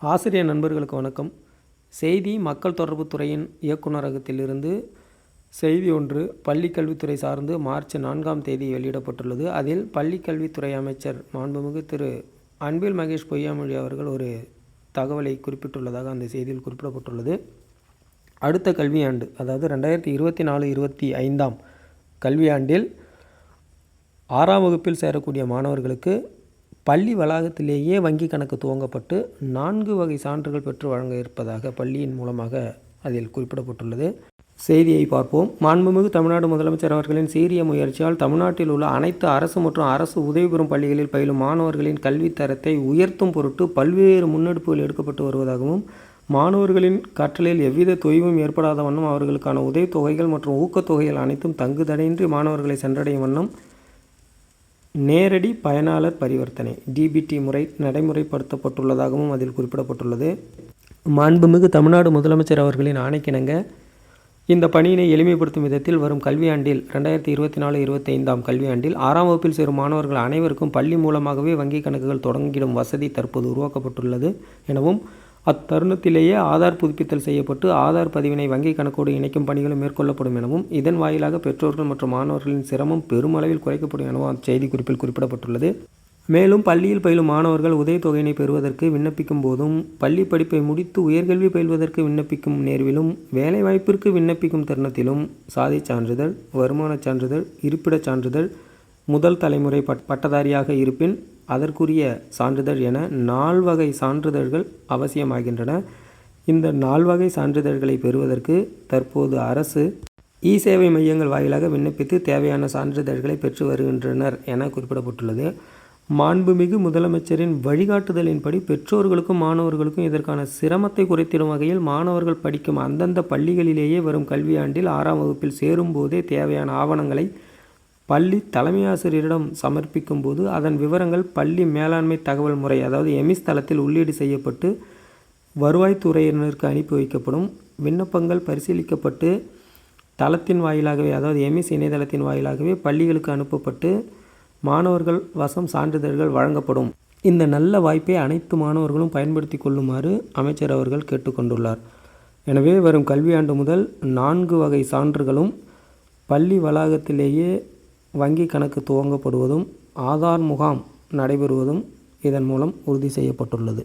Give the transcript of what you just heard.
ஆசிரியர் நண்பர்களுக்கு வணக்கம். செய்தி மக்கள் தொடர்பு துறையின் இயக்குநரகத்திலிருந்து செய்தி ஒன்று பள்ளி கல்வித்துறை சார்ந்து மார்ச் நான்காம் தேதி வெளியிடப்பட்டுள்ளது. அதில் பள்ளி கல்வித்துறை அமைச்சர் மாண்புமிகு திரு அன்பில் மகேஷ் பொய்யாமொழி அவர்கள் ஒரு தகவலை குறிப்பிட்டுள்ளதாக அந்த செய்தியில் குறிப்பிடப்பட்டுள்ளது. அடுத்த கல்வியாண்டு அதாவது ரெண்டாயிரத்தி இருபத்தி நாலு இருபத்தி ஐந்தாம் கல்வியாண்டில் ஆறாம் வகுப்பில் சேரக்கூடிய மாணவர்களுக்கு பள்ளி வளாகத்திலேயே வங்கி கணக்கு துவங்கப்பட்டு நான்கு வகை சான்றுகள் பெற்று வழங்க இருப்பதாக பள்ளியின் மூலமாக அதில் குறிப்பிடப்பட்டுள்ளது. செய்தியை பார்ப்போம். மாண்புமிகு தமிழ்நாடு முதலமைச்சர் அவர்களின் சீரிய முயற்சியால் தமிழ்நாட்டில் உள்ள அனைத்து அரசு மற்றும் அரசு உதவி பெறும் பள்ளிகளில் பயிலும் மாணவர்களின் கல்வித் தரத்தை உயர்த்தும் பொருட்டு பல்வேறு முன்னெடுப்புகள் எடுக்கப்பட்டு வருவதாகவும் மாணவர்களின் கற்றலில் எவ்வித தொய்வும் ஏற்படாத வண்ணம் அவர்களுக்கான உதவித்தொகைகள் மற்றும் ஊக்கத்தொகைகள் அனைத்தும் தங்குதடையின்றி மாணவர்களை சென்றடையும் வண்ணம் நேரடி பயனாளர் பரிவர்த்தனை டிபிடி முறை நடைமுறைப்படுத்தப்பட்டுள்ளதாகவும் அதில் குறிப்பிடப்பட்டுள்ளது. மாண்புமிகு தமிழ்நாடு முதலமைச்சர் அவர்களின் ஆணைக்கிணங்க இந்த பணியினை எளிமைப்படுத்தும் விதத்தில் வரும் கல்வியாண்டில் ரெண்டாயிரத்தி இருபத்தி நாலு இருபத்தி ஐந்தாம் கல்வியாண்டில் ஆறாம் வகுப்பில் சேரும் மாணவர்கள் அனைவருக்கும் பள்ளி மூலமாகவே வங்கி கணக்குகள் தொடங்கிடும் வசதி தற்போது உருவாக்கப்பட்டுள்ளது எனவும் அத்தருணத்திலேயே ஆதார் புதுப்பித்தல் செய்யப்பட்டு ஆதார் பதிவினை வங்கி கணக்கோடு இணைக்கும் பணிகளும் மேற்கொள்ளப்படும் எனவும் இதன் வாயிலாக பெற்றோர்கள் மற்றும் மாணவர்களின் சிரமம் பெருமளவில் குறைக்கப்படும் எனவும் அச்செய்தி குறிப்பில் குறிப்பிடப்பட்டுள்ளது. மேலும் பள்ளியில் பயிலும் மாணவர்கள் உதவித்தொகையினை பெறுவதற்கு விண்ணப்பிக்கும் போதும் பள்ளி படிப்பை முடித்து உயர்கல்வி பயில்வதற்கு விண்ணப்பிக்கும் நேர்விலும் வேலைவாய்ப்பிற்கு விண்ணப்பிக்கும் தருணத்திலும் சாதிச் சான்றிதழ் வருமானச் சான்றிதழ் இருப்பிடச் சான்றிதழ் முதல் தலைமுறை பட் பட்டதாரியாக இருப்பின் அதற்குரிய சான்றிதழ் என நால்வகை சான்றிதழ்கள் அவசியமாகின்றன. இந்த நால்வகை சான்றிதழ்களை பெறுவதற்கு தற்போது அரசு இ சேவை மையங்கள் வாயிலாக விண்ணப்பித்து தேவையான சான்றிதழ்களை பெற்று வருகின்றனர் என குறிப்பிடப்பட்டுள்ளது. மாண்புமிகு முதலமைச்சரின் வழிகாட்டுதலின்படி பெற்றோர்களுக்கும் மாணவர்களுக்கும் இதற்கான சிரமத்தை குறைத்திடும் வகையில் மாணவர்கள் படிக்கும் அந்தந்த பள்ளிகளிலேயே வரும் கல்வியாண்டில் ஆறாம் வகுப்பில் சேரும்போதே தேவையான ஆவணங்களை பள்ளி தலைமை ஆசிரியரிடம் சமர்ப்பிக்கும் போது அதன் விவரங்கள் பள்ளி மேலாண்மை தகவல் முறை அதாவது எமிஸ் தளத்தில் உள்ளீடு செய்யப்பட்டு வருவாய்த்துறையினருக்கு அனுப்பி வைக்கப்படும். விண்ணப்பங்கள் பரிசீலிக்கப்பட்டு தளத்தின் வாயிலாகவே அதாவது எமிஸ் இணையதளத்தின் வாயிலாகவே பள்ளிகளுக்கு அனுப்பப்பட்டு மாணவர்கள் வசம் சான்றிதழ்கள் வழங்கப்படும். இந்த நல்ல வாய்ப்பை அனைத்து மாணவர்களும் பயன்படுத்தி கொள்ளுமாறு அமைச்சர் அவர்கள் கேட்டுக்கொண்டுள்ளார் எனவே வரும் கல்வியாண்டு முதல் நான்கு வகை சான்றுகளும் பள்ளி வளாகத்திலேயே வங்கி கணக்கு துவங்கப்படுவதும் ஆதார் முகாம் நடைபெறுவதும் இதன் மூலம் உறுதி செய்யப்பட்டுள்ளது.